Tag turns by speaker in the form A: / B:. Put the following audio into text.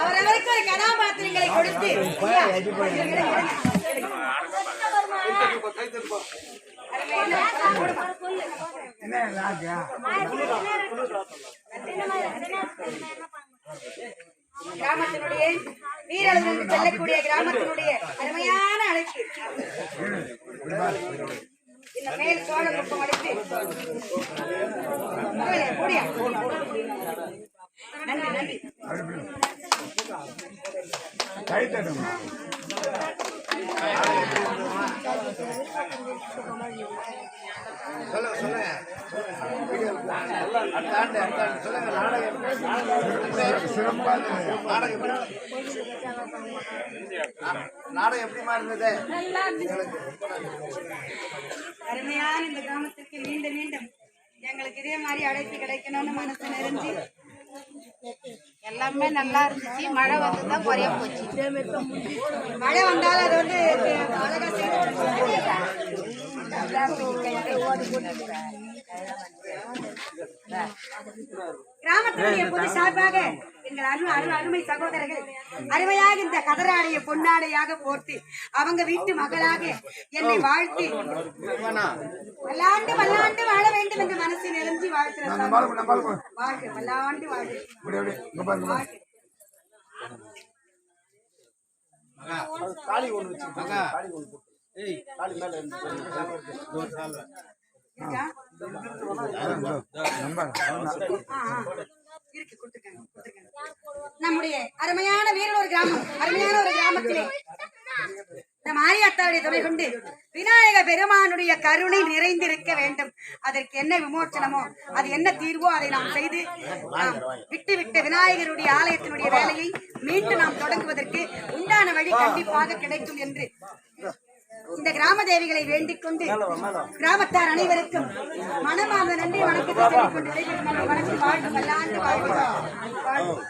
A: அவரவருக்கு ஒரு கதாபாத்திரங்களை கொடுத்து ஐயா, கிராமத்தினுடைய வீரர்களுக்கு செல்லக்கூடிய கிராமத்தினுடைய அருமையான அழைப்பு. இந்த மேல் சோழ குப்பம் அழைத்து போகலையா, போடியா. நன்றி நன்றி
B: நாடகம் எப்படிமா இருந்தது?
A: அருமையான இந்த கிராமத்திற்கு மீண்டும் மீண்டும் எங்களுக்கு இதே மாதிரி அழைப்பு கிடைக்கணும்னு மனசு நிறைஞ்சு
C: எல்லாமே நல்லா இருந்துச்சு. மழை வந்து தான் குறைய போச்சு.
A: மழை வந்தாலும் அது வந்து கிராமத்தினுடைய பொது சார்பாக எங்கள் அரு அரு அருமை சகோதரர்கள் அருமையாக இந்த கதராடையை பொன்னாடையாக போர்த்து அவங்க வீட்டு மகளாக என்னை வாழ்த்தி பல்லாண்டு பல்லாண்டு வாழ வேண்டும் என்று மனசு நிறைஞ்சி வாழ்த்துறேன் வாழ்க பல்லாண்டு வாழ்க.
B: ஏய் மேல இருந்து?
A: நம்முடைய அருமையான வீரலூர் கிராமம் அருமையான ஒரு கிராமத்திலே இந்த மாரியாத்தாவுடைய துணை கொண்டு விநாயக பெருமானுடைய கருணை நிறைந்திருக்க வேண்டும். அதற்கு என்ன விமோச்சனமோ அது என்ன தீர்வோ அதை நாம் செய்து நாம் விட்டுவிட்ட விநாயகருடைய ஆலயத்தினுடைய வேலையை மீண்டும் நாம் தொடங்குவதற்கு உண்டான வழி கண்டிப்பாக கிடைக்கும் என்று இந்த கிராம தேவிகளை வேண்டிக் கொண்டு கிராமத்தார் அனைவருக்கும் மனமார்ந்த நன்றி வணக்கத்தை சொல்லிக் கொண்டு வணக்கம் வாழ்க வல்லாண்டு வாழ்க வாழ்க